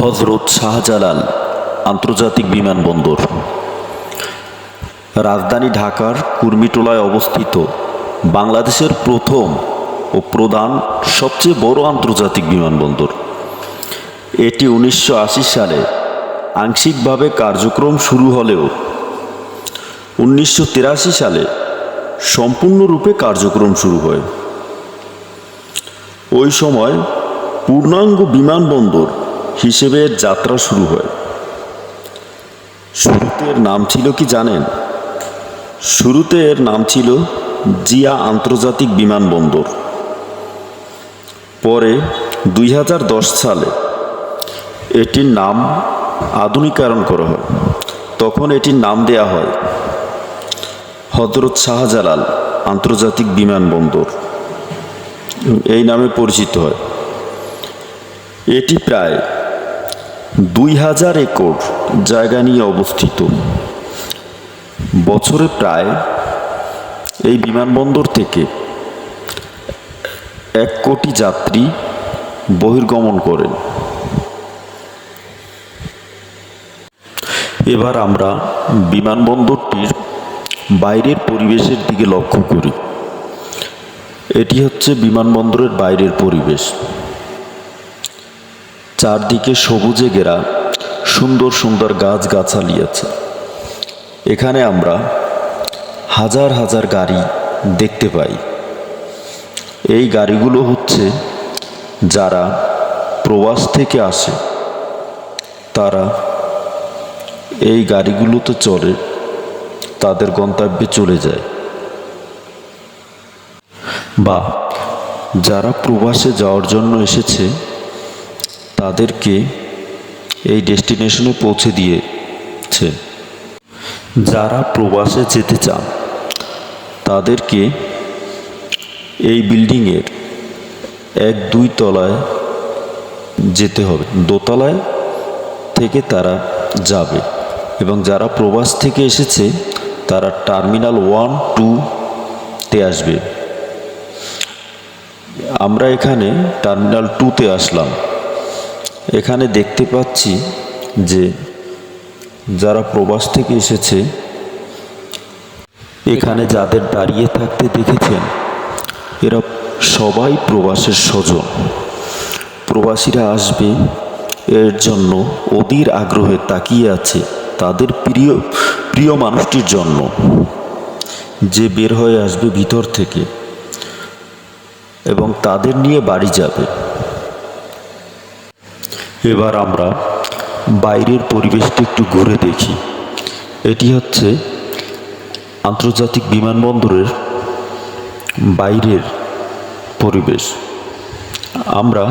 হজরত শাহজালাল আন্তর্জাতিক বিমানবন্দর। রাজধানী ঢাকার কুর্মিটোলায় অবস্থিত বাংলাদেশের প্রথম ও প্রধান, সবচেয়ে বড় আন্তর্জাতিক বিমানবন্দর। এটি উনিশশো আশি সালে আংশিকভাবে কার্যক্রম শুরু হলেও উনিশশো তিরাশি সালে সম্পূর্ণরূপে কার্যক্রম শুরু হয়। ওই সময় পূর্ণাঙ্গ বিমানবন্দর হিসেবে যাত্রা শুরু হয়। শুরুতে এর নাম ছিল কি জানেন? শুরুতে এর নাম ছিল জিয়া আন্তর্জাতিক বিমানবন্দর। পরে দুই হাজার দশ সালে এটির নাম আধুনিকায়ন করা হয়। তখন এটির নাম দেয়া হয় হজরত শাহজালাল আন্তর্জাতিক বিমানবন্দর। এই নামে পরিচিত হয়। এটি প্রায় দুই হাজার একর জায়গা নিয়ে অবস্থিত। বছরে প্রায় এই বিমানবন্দর থেকে এক কোটি যাত্রী বহির্গমন করেন। এবার আমরা বিমানবন্দরটির বাইরের পরিবেশের দিকে লক্ষ্য করি। এটি হচ্ছে বিমানবন্দরের বাইরের পরিবেশ। চারদিকে সবুজে ঘেরা সুন্দর সুন্দর গাছগাছালি আছে এখানে আমরা হাজার হাজার গাড়ি দেখতে পাই। এই গাড়িগুলো হচ্ছে যারা প্রবাস থেকে আসে, তারা এই গাড়িগুলোতে চড়ে তাদের গন্তব্যে চলে যায়। বা যারা প্রবাসে যাওয়ার জন্য এসেছে তাদেরকে এই ডেস্টিনেশনে পৌঁছে দিয়েছে। যারা প্রবাসে যেতে চান, তাদেরকে এই বিল্ডিংয়ের এক দুই তলায় যেতে হবে। দোতলায় থেকে তারা যাবে এবং যারা প্রবাস থেকে এসেছে, তারা টার্মিনাল ওয়ান টুতে আসবে। আমরা এখানে টার্মিনাল টুতে আসলাম। এখানে দেখতে পাচ্ছি যে যারা প্রবাস থেকে এসেছে, এখানে যাদের দাঁড়িয়ে থাকতে দেখেছেন, এরা সবাই প্রবাসের স্বজন। প্রবাসীরা আসবে এর জন্য অধীর আগ্রহে তাকিয়ে আছে তাদের প্রিয় প্রিয় মানুষটির জন্য। যে বের হয়ে আসবে ভিতর থেকে এবং তাদের নিয়ে বাড়ি যাবে। এবার আমরা বাইরের পরিবেশটা একটু ঘুরে দেখি। এটি হচ্ছে আন্তর্জাতিক বিমানবন্দরের বাইরের পরিবেশ। আমরা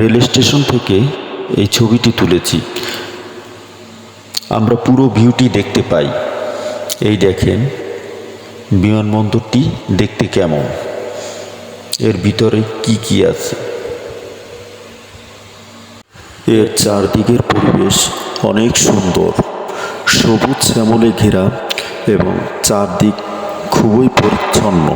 রেল স্টেশন থেকে এই ছবিটি তুলেছি। আমরা পুরো ভিউটি দেখতে পাই। এই দেখেন বিমানবন্দরটি দেখতে কেমন। এর ভিতরে কি কি আছে? এর চারদিকের পরিবেশ অনেক সুন্দর। সবুজ শ্যামলে ঘেরা এবং চারদিক খুবই পরিচ্ছন্ন।